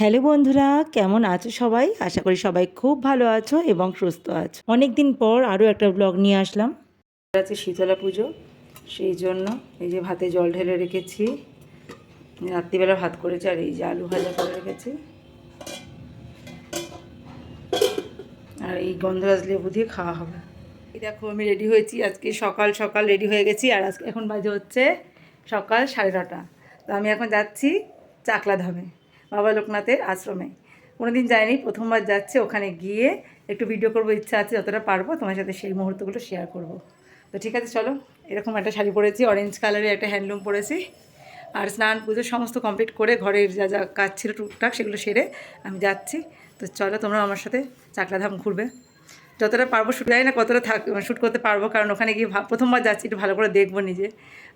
Hello বন্ধুরা, কেমন আছো সবাই? আশা করি সবাই খুব ভালো আছো এবং সুস্থ আছো। অনেক দিন পর আরও একটা ব্লগ নিয়ে আসলাম। আছে শীতলা পুজো, সেই জন্য এই যে ভাতে জল ঢেলে রেখেছি। রাত্রিবেলা ভাত করেছি আর এই যে আলু ভাজা করে রেখেছি। আর এই গন্ধরাজ লেবু দিয়ে খাওয়া হবে। এই দেখো, আমি রেডি হয়েছি। আজকে সকাল সকাল রেডি হয়ে গেছি আর আজকে এখন বাজে হচ্ছে সকাল সাড়ে নটা। তো আমি এখন যাচ্ছি চাকলা ধামে বাবা লোকনাথের আশ্রমে। কোনো দিন যায়নি প্রথমবার যাচ্ছে, ওখানে গিয়ে একটু ভিডিও করব, ইচ্ছা আছে যতটা পারব, তোমার সাথে সেই মুহূর্তগুলো শেয়ার করব। তো ঠিক আছে, চলো, এরকম একটা শাড়ি পরেছি অরেঞ্জ কালারের একটা হ্যান্ডলুম পরেছি। আর স্নান পুজো সমস্ত কমপ্লিট করে ঘরের যা যা কাজ ছিল টুকটাক সেগুলো সেরে আমি যাচ্ছি। তো চলো তোমরা আমার সাথে চাকলাধাম ঘুরবে। যতটা পারব শ্যুট জানি না কতটা থাক শ্যুট করতে পারব, কারণ ওখানে গিয়ে প্রথমবার যাচ্ছি, একটু ভালো করে দেখব নিজে।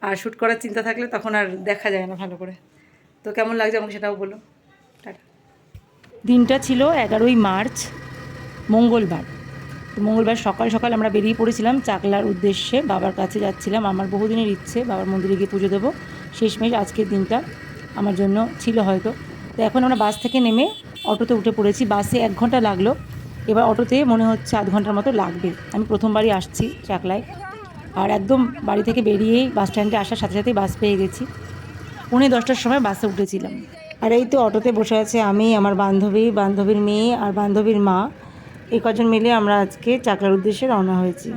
আর শ্যুট করার চিন্তা থাকলে তখন আর দেখা যায় না ভালো করে। তো কেমন লাগছে আমাকে সেটাও বলো। দিনটা ছিল এগারোই মার্চ, মঙ্গলবার। মঙ্গলবার সকাল সকাল আমরা বেরিয়ে পড়েছিলাম চাকলার উদ্দেশ্যে। বাবার কাছে যাচ্ছিলাম, আমার বহুদিনের ইচ্ছে, বাবার মন্দিরে গিয়ে পুজো দেবো। শেষমেশ আজকের দিনটা আমার জন্য ছিল হয়তো। তো এখন আমরা বাস থেকে নেমে অটোতে উঠে পড়েছি। বাসে এক ঘণ্টা লাগল। এবার অটোতে মনে হচ্ছে আধ ঘণ্টার মতো লাগবে। আমি প্রথমবারই আসছি চাকলায়। আর একদম বাড়ি থেকে বেরিয়েই বাস স্ট্যান্ডে আসার সাথে সাথেই বাস পেয়ে গেছি। পৌনে দশটার সময় বাসে উঠেছিলাম। আর এই তো অটোতে বসে আছে আমি, আমার বান্ধবী, বান্ধবীর মেয়ে আর বান্ধবীর মা। এই কজন মিলে আমরা আজকে চাকলার উদ্দেশ্যে রওনা হয়েছি।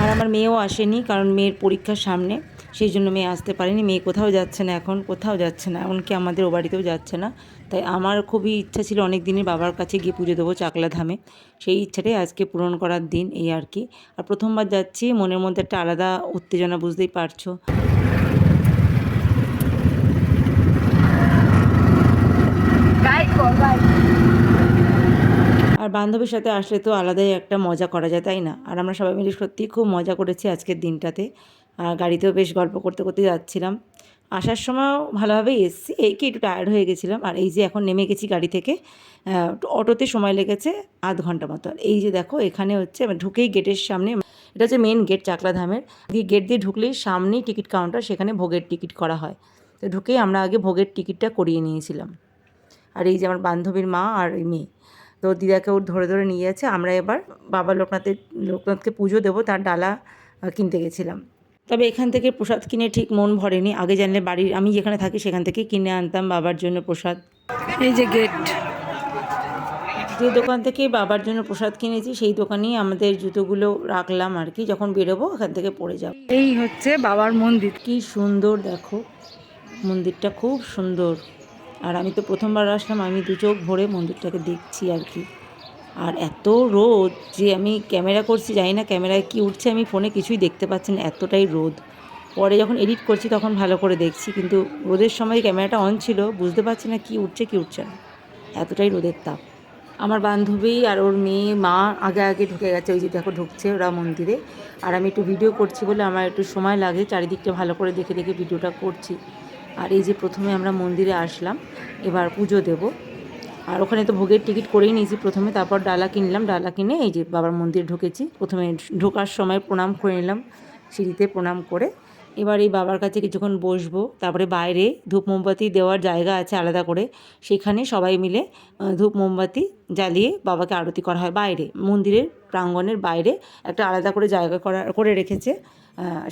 আর আমার মেয়েও আসেনি কারণ মেয়ের পরীক্ষার সামনে, সেই জন্য মেয়ে আসতে পারেনি। মেয়ে কোথাও যাচ্ছে না এখন, কোথাও যাচ্ছে না, এমনকি আমাদের ও বাড়িতেও যাচ্ছে না। তাই আমার খুবই ইচ্ছা ছিল অনেক দিনের বাবার কাছে গিয়ে পুজো দেবো চাকলা ধামে। সেই ইচ্ছাটাই আজকে পূরণ করার দিন এই আর কি। আর প্রথমবার যাচ্ছি, মনের মধ্যে একটা আলাদা উত্তেজনা, বুঝতেই পারছ। আর বান্ধবীর সাথে আসলে তো আলাদাই একটা মজা করা যায়, তাই না? আর আমরা সবাই মিলে সত্যিই খুব মজা করেছি আজকের দিনটাতে। আর গাড়িতেও বেশ গল্প করতে করতে যাচ্ছিলাম। আসার সময়ও ভালোভাবেই এসেছি এই কি একটু টায়ার্ড হয়ে গেছিলাম। আর এই যে এখন নেমে গেছি গাড়ি থেকে অটোতে সময় লেগেছে আধ ঘণ্টা মতো। আর এই যে দেখো, এখানে হচ্ছে ঢুকেই গেটের সামনে, এটা হচ্ছে মেন গেট চাকলা ধামের গেট দিয়ে ঢুকলেই সামনেই টিকিট কাউন্টার সেখানে ভোগের টিকিট করা হয়। তো ঢুকেই আমরা আগে ভোগের টিকিটটা করিয়ে নিয়েছিলাম। আর এই যে আমার বান্ধবীর মা আর মেয়ে। তো দিদাকে ওর ধরে ধরে নিয়ে যাচ্ছে। আমরা এবার বাবা লোকনাথের লোকনাথকে পুজো দেবো তার ডালা কিনতে গেছিলাম। তবে এখান থেকে প্রসাদ কিনে ঠিক মন ভরেনি। আগে জানলে বাড়ির আমি যেখানে থাকি সেখান থেকে কিনে আনতাম বাবার জন্য প্রসাদ। এই যে গেট। যে দোকান থেকে বাবার জন্য প্রসাদ কিনেছি সেই দোকানেই আমাদের জুতোগুলো রাখলাম আর কি। যখন বেরোবো এখান থেকে পড়ে যাব। এই হচ্ছে বাবার মন্দির। কি সুন্দর দেখো। মন্দিরটা খুব সুন্দর। আর আমি তো প্রথমবার আসলাম, আমি দু চোখ ভরে মন্দিরটাকে দেখছি আর কি। আর এত রোদ যে আমি ক্যামেরা করছি, জানি না ক্যামেরায় কি উঠছে, আমি ফোনে কিছুই দেখতে পাচ্ছি না, এতটাই রোদ। পরে যখন এডিট করছি তখন ভালো করে দেখছি, কিন্তু রোদের সময় ক্যামেরাটা অন ছিল, বুঝতে পারছি না কি উঠছে কি উঠছে না। এতটাই রোদের তাপ। আমার বান্ধবী আর ওর মেয়ে, মা আগে আগে ঢুকে গেছে, ওই যে দেখো ঢুকছে ওরা মন্দিরে। আর আমি একটু ভিডিও করছি বলে আমার একটু সময় লাগে, চারিদিকটা ভালো করে দেখে দেখে ভিডিওটা করছি। আর এই যে প্রথমে আমরা মন্দিরে আসলাম, এবার পুজো দেব। আর ওখানে তো ভোগের টিকিট করেই নিয়েছি প্রথমে, তারপর ডালা কিনলাম। ডালা কিনে এই যে বাবার মন্দিরে ঢুকেছি। প্রথমে ঢোকার সময় প্রণাম করে নিলাম, সিঁড়িতে প্রণাম করে। এবার এই বাবার কাছে কিছুক্ষণ বসবো, তারপরে বাইরে ধূপ মোমবাতি দেওয়ার জায়গা আছে আলাদা করে। সেখানে সবাই মিলে ধূপ মোমবাতি জ্বালিয়ে বাবাকে আরতি করা হয় বাইরে। মন্দিরের প্রাঙ্গণের বাইরে একটা আলাদা করে জায়গা করা, করে রেখেছে।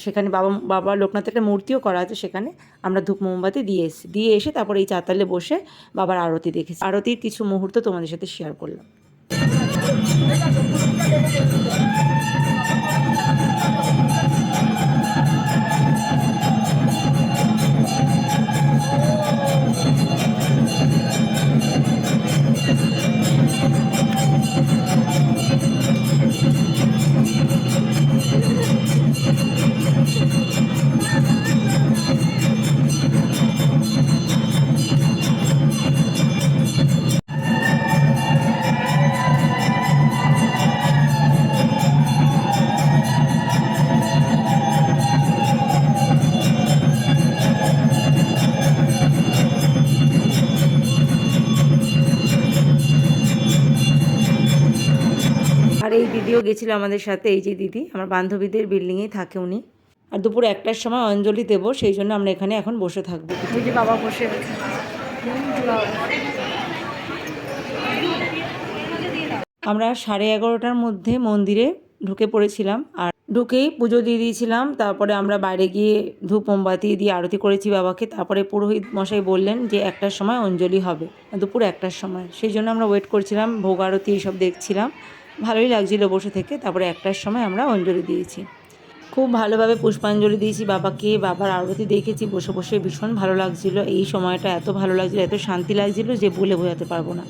সেখানে বাবা বাবা লোকনাথের একটা মূর্তিও করা আছে সেখানে। আমরা ধূপ মোমবাতি দিয়ে এসেছি দিয়ে এসে তারপরে এই চাতালে বসে বাবার আরতি দেখেছি। আরতির কিছু মুহূর্ত তোমাদের সাথে শেয়ার করলাম। গেছিল আমাদের সাথে এই যে দিদি আমার বান্ধবীদের বিল্ডিংয়েই থাকে উনি। আর দুপুর একটার সময় অঞ্জলি দেবো সেই জন্য আমরা এখানে এখন বসে থাকব। যে বাবা বসে আমরা সাড়ে এগারোটার মধ্যে মন্দিরে ঢুকে পড়েছিলাম আর ঢুকেই পুজো দিয়ে দিয়েছিলাম। তারপরে আমরা বাইরে গিয়ে ধূপ মোমবাতি দিয়ে আরতি করেছি বাবাকে। তারপরে পুরোহিত মশাই বললেন যে একটার সময় অঞ্জলি হবে দুপুর একটার সময়। সেই জন্য আমরা ওয়েট করছিলাম ভোগ আরতি এইসব দেখছিলাম। ভালোই লাগছিল বসে থেকে, তারপরে একটার সময় আমরা অঞ্জলি দিয়েছি। খুব ভালোভাবে পুষ্পাঞ্জলি দিয়েছি বাবাকে, বাবার আরতি দেখেছি, বসে বসে ভীষণ ভালো লাগছিল। এই সময়টা এত ভালো লাগছিল, এত শান্তি লাগছিল যে বলে বোঝাতে পারব না।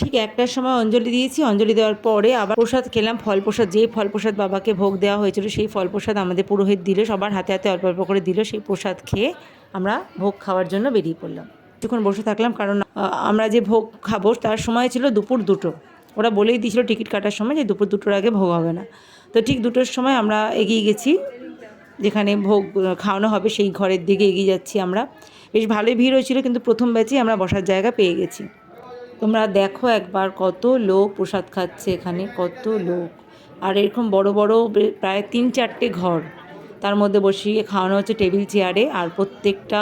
ঠিক একটার সময় অঞ্জলি দিয়েছি। অঞ্জলি দেওয়ার পরে আবার প্রসাদ খেলাম। ফল প্রসাদ যেই ফল প্রসাদ বাবাকে ভোগ দেওয়া হয়েছিল, সেই ফল প্রসাদ আমাদের পুরোহিত দিল, সবার হাতে হাতে অল্প অল্প করে দিল, সেই প্রসাদ খেয়ে আমরা ভোগ খাওয়ার জন্য বেরিয়ে পড়লাম। কিছুক্ষণ বসে থাকলাম, কারণ আমরা যে ভোগ খাব, তার সময় ছিল দুপুর দুটো। ওরা বলেই দিয়েছিল টিকিট কাটার সময় যে দুপুর দুটোর আগে ভোগ হবে না। তো ঠিক দুটোর সময় আমরা এগিয়ে গেছি, যেখানে ভোগ খাওয়ানো হবে, সেই ঘরের দিকে এগিয়ে যাচ্ছি আমরা। বেশ ভালোই ভিড় হয়েছিল, কিন্তু প্রথম ব্যাচেই আমরা বসার জায়গা পেয়ে গেছি। তোমরা দেখো একবার কত লোক প্রসাদ খাচ্ছে এখানে, কত লোক। আর এরকম বড় বড় প্রায় তিন চারটে ঘর। তার মধ্যে বসিয়ে খাওয়ানো হচ্ছে টেবিল চেয়ারে আর প্রত্যেকটা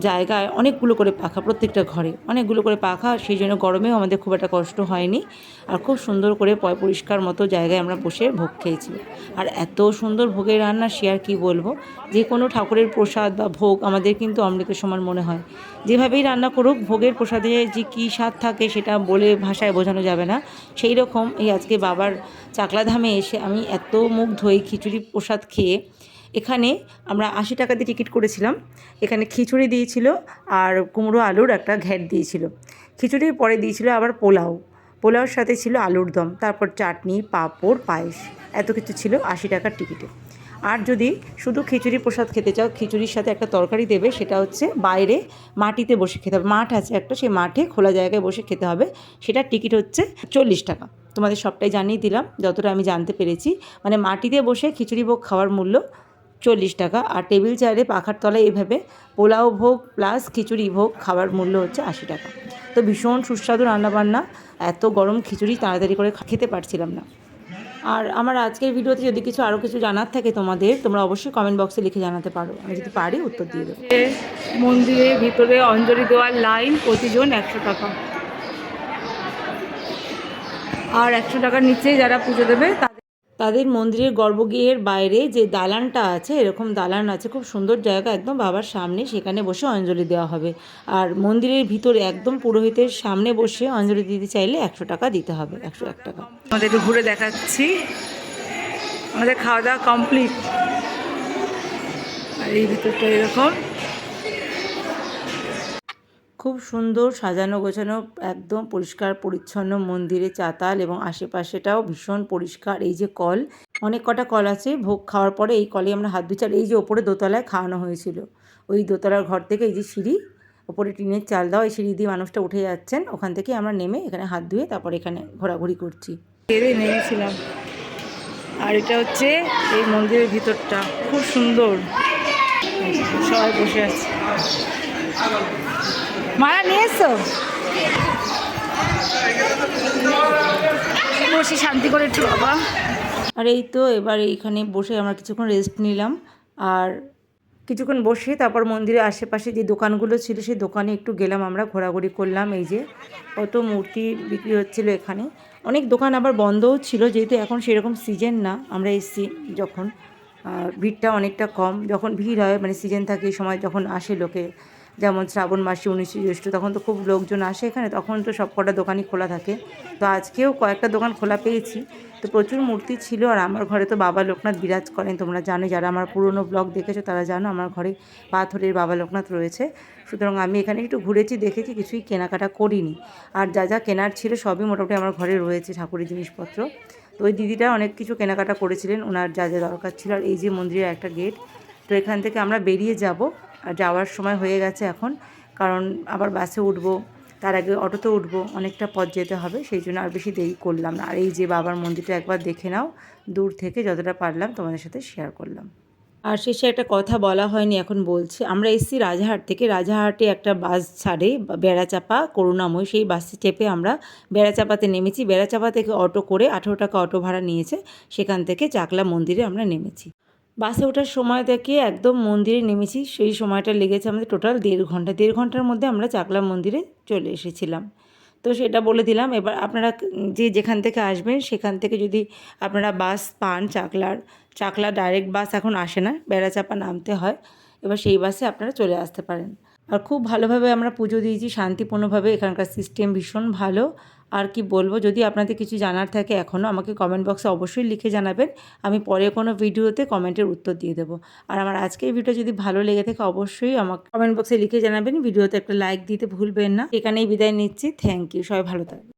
জায়গায় অনেকগুলো করে পাখা, প্রত্যেকটা ঘরে অনেকগুলো করে পাখা, সেই জন্য গরমেও আমাদের খুব একটা কষ্ট হয়নি। আর খুব সুন্দর করে পরিষ্কার মতো জায়গায় আমরা বসে ভোগ খেয়েছি। আর এত সুন্দর ভোগের রান্না সে আর কী বলব? যে কোনো ঠাকুরের প্রসাদ বা ভোগ আমাদের কিন্তু অমৃতের সমান মনে হয়। যেভাবেই রান্না করুক, ভোগের প্রসাদে যে কী স্বাদ থাকে সেটা বলে ভাষায় বোঝানো যাবে না। সেই রকম এই আজকে বাবার চাকলাধামে এসে আমি এত মুগ্ধ এই খিচুড়ি প্রসাদ খেয়ে এখানে আমরা আশি টাকা দিয়ে টিকিট করেছিলাম। এখানে খিচুড়ি দিয়েছিল আর কুমড়ো আলুর একটা ঘ্যাট দিয়েছিল। খিচুড়ির পরে দিয়েছিল আবার পোলাও। পোলাওর সাথে ছিল আলুর দম, তারপর চাটনি, পাঁপড়, পায়েস, এত কিছু ছিল আশি টাকার টিকিটে। আর যদি শুধু খিচুড়ি প্রসাদ খেতে চাও, খিচুড়ির সাথে একটা তরকারি দেবে, সেটা হচ্ছে বাইরে মাটিতে বসে খেতে হবে। মাঠ আছে একটা, সেই মাঠে খোলা জায়গায় বসে খেতে হবে। সেটার টিকিট হচ্ছে চল্লিশ টাকা। তোমাদের সবটাই জানিয়ে দিলাম, যতটা আমি জানতে পেরেছি। মানে মাটিতে বসে খিচুড়ি ভোগ খাওয়ার মূল্য চল্লিশ টাকা। আর টেবিল চেয়ারে পাখার তলায় এভাবে পোলাও ভোগ প্লাস খিচুড়ি ভোগ খাওয়ার মূল্য হচ্ছে আশি টাকা। তো ভীষণ সুস্বাদু রান্নাবান্না। এত গরম খিচুড়ি তাড়াতাড়ি করে খেতে পারছিলাম না। আর আমার আজকের ভিডিওতে যদি কিছু আরও কিছু জানার থাকে তোমাদের, তোমরা অবশ্যই কমেন্ট বক্সে লিখে জানাতে পারো। আমি যদি পারি উত্তর দিয়ে দেবো। মন্দিরের ভিতরে অঞ্জলি দেওয়ার লাইন প্রতিজন একশো টাকা। আর একশো টাকার নিচে যারা পুজো দেবে তাদের মন্দিরের গর্ভগৃহের বাইরে যে দালানটা আছে, এরকম দালান আছে, খুব সুন্দর জায়গা একদম বাবার সামনে, সেখানে বসে অঞ্জলি দেওয়া হবে। আর মন্দিরের ভিতরে একদম পুরোহিতের সামনে বসে অঞ্জলি দিতে চাইলে একশো টাকা দিতে হবে, একশো এক টাকা। আমাদের ঘুরে দেখাচ্ছি। আমাদের খাওয়া দাওয়া কমপ্লিট আর এই ভিতরটা এরকম। খুব সুন্দর সাজানো গোছানো, একদম পরিষ্কার পরিচ্ছন্ন মন্দিরে চাতাল এবং আশেপাশেটাও ভীষণ পরিষ্কার। এই যে কল, অনেক কটা কল আছে, ভোগ খাওয়ার পরে এই কলে আমরা হাত ধুচ্ছি আর এই যে ওপরে দোতলায় খাওয়ানো হয়েছিল। ওই দোতলার ঘর থেকে এই যে সিঁড়ি, ওপরে টিনের চাল দেওয়া, এই সিঁড়ি দিয়ে মানুষটা উঠে যাচ্ছেন। ওখান থেকে আমরা নেমে এখানে হাত ধুয়ে তারপর এখানে ঘোরাঘুরি করছি। নেমেছিলাম। আর এটা হচ্ছে এই মন্দিরের ভিতরটা। খুব সুন্দর। সবাই বসে আছে। মারা নিয়ে এসছো বসে শান্তি করে একটু বাবা। আর এই তো, এবার এইখানে বসে আমরা কিছুক্ষণ রেস্ট নিলাম। আর কিছুক্ষণ বসে তারপর মন্দিরের আশেপাশে যে দোকানগুলো ছিল, সেই দোকানে একটু গেলাম আমরা, ঘোরাঘুরি করলাম। এই যে কত মূর্তি বিক্রি হচ্ছিল এখানে। অনেক দোকান আবার বন্ধও ছিল, যেহেতু এখন সেরকম সিজন না। আমরা এসছি যখন ভিড়টা অনেকটা কম। যখন ভিড় হয় মানে সিজন থাকে সময় যখন আসে লোকে যেমন শ্রাবণ মাসে উনিশে জ্যৈষ্ঠ, তখন তো খুব লোকজন আসে এখানে, তখন তো সব কটা দোকানই খোলা থাকে। তো আজকেও কয়েকটা দোকান খোলা পেয়েছি। তো প্রচুর মূর্তি ছিল আর আমার ঘরে তো বাবা লোকনাথ বিরাজ করেন, তোমরা জানো, যারা আমার পুরনো ব্লগ দেখেছ তারা জানো আমার ঘরে পাথরের বাবা লোকনাথ রয়েছে। সুতরাং আমি এখানে একটু ঘুরেছি, দেখেছি, কিছুই কেনাকাটা করিনি। আর যা যা কেনার ছিল সবই মোটামুটি আমার ঘরে রয়েছে ঠাকুরের জিনিসপত্র। তো ওই দিদিটা অনেক কিছু কেনাকাটা করেছিলেন, ওনার যা যা দরকার ছিল। আর এই যে মন্দিরের একটা গেট তো এখান থেকে আমরা বেরিয়ে যাব। যাওয়ার সময় হয়ে গেছে এখন। কারণ আবার বাসে উঠবো, তার আগে অটোতে উঠবো, অনেকটা পথ যেতে হবে, সেই জন্য আর বেশি দেরি করলাম না। আর এই যে বাবার মন্দিরটা একবার দেখে নাও, দূর থেকে যতটা পারলাম তোমাদের সাথে শেয়ার করলাম। আর শেষে একটা কথা বলা হয়নি, এখন বলছি। আমরা এসেছি রাজাহাট থেকে। রাজাহাটে একটা বাস ছাড়ে, বেড়াচাপা, করুণাময়। সেই বাসে চেপে আমরা বেড়াচাপাতে নেমেছি। বেড়াচাপা থেকে অটো করে আঠেরো টাকা অটো ভাড়া নিয়েছে। সেখান থেকে চাকলা মন্দিরে আমরা নেমেছি। বাসে ওঠার সময় থেকে একদম মন্দিরে নেমেছি, সেই সময়টা লেগেছে আমাদের টোটাল দেড় ঘণ্টা। দেড় ঘণ্টার মধ্যে আমরা চাকলা মন্দিরে চলে এসেছিলাম। তো সেটা বলে দিলাম, এবার আপনারা যে যেখান থেকে আসবেন, সেখান থেকে যদি আপনারা বাস পান চাকলার, চাকলা ডাইরেক্ট বাস এখন আসে না, বেড়াচাপা নামতে হয়, এবার সেই বাসে আপনারা চলে আসতে পারেন। আর খুব ভালোভাবে আমরা পুজো দিয়েছি, শান্তিপূর্ণভাবে এখানকার সিস্টেম ভীষণ ভালো। আর কি বলব, যদি আপনাদের কিছু জানার থাকে এখনও আমাকে কমেন্ট বক্সে অবশ্যই লিখে জানাবেন, আমি পরে কোনো ভিডিওতে কমেন্টের উত্তর দিয়ে দেবো। আর আমার আজকের ভিডিও যদি ভালো লেগে থাকে অবশ্যই আমাকে কমেন্ট বক্সে লিখে জানাবেন, ভিডিওতে একটা লাইক দিতে ভুলবেন না। এখানেই বিদায় নিচ্ছি থ্যাংক ইউ সবাই ভালো থাকবেন।